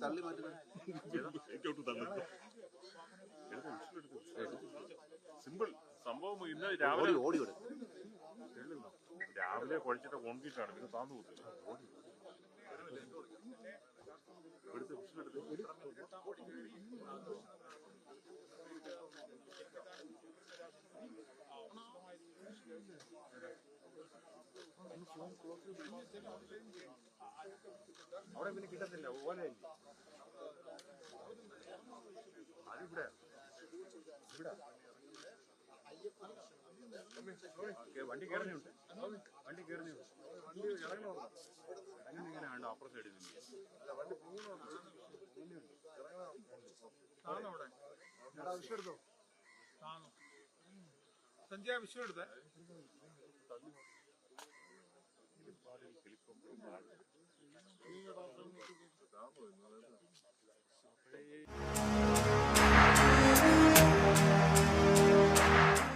തള്ളി എനിക്കോട്ട് സിമ്പിൾ സംഭവം ഇന്ന് രാവിലെ ഓടി ഓടി രാവിലെ കുഴച്ചിട്ട് കോൺക്രീറ്റ് ആണ്. പിന്നെ താന്നു പോകത്തില്ല. അവിടെ പിന്നെ കിട്ടത്തില്ല ഓലയില്ല അതിവിടെ ഇവിടെ വണ്ടി കയറുന്നുണ്ട് വണ്ടി കയറുന്നുണ്ട് വണ്ടി ഇറങ്ങണോ? അങ്ങനെ ഇങ്ങനെ വേണ്ട അപ്പുറം സൈഡിൽ നിന്ന്. എടാ വിഷയം എടുത്തോ? സഞ്ജയ വിഷയം എടുത്തേ ഹെലികോപ്റ്റർ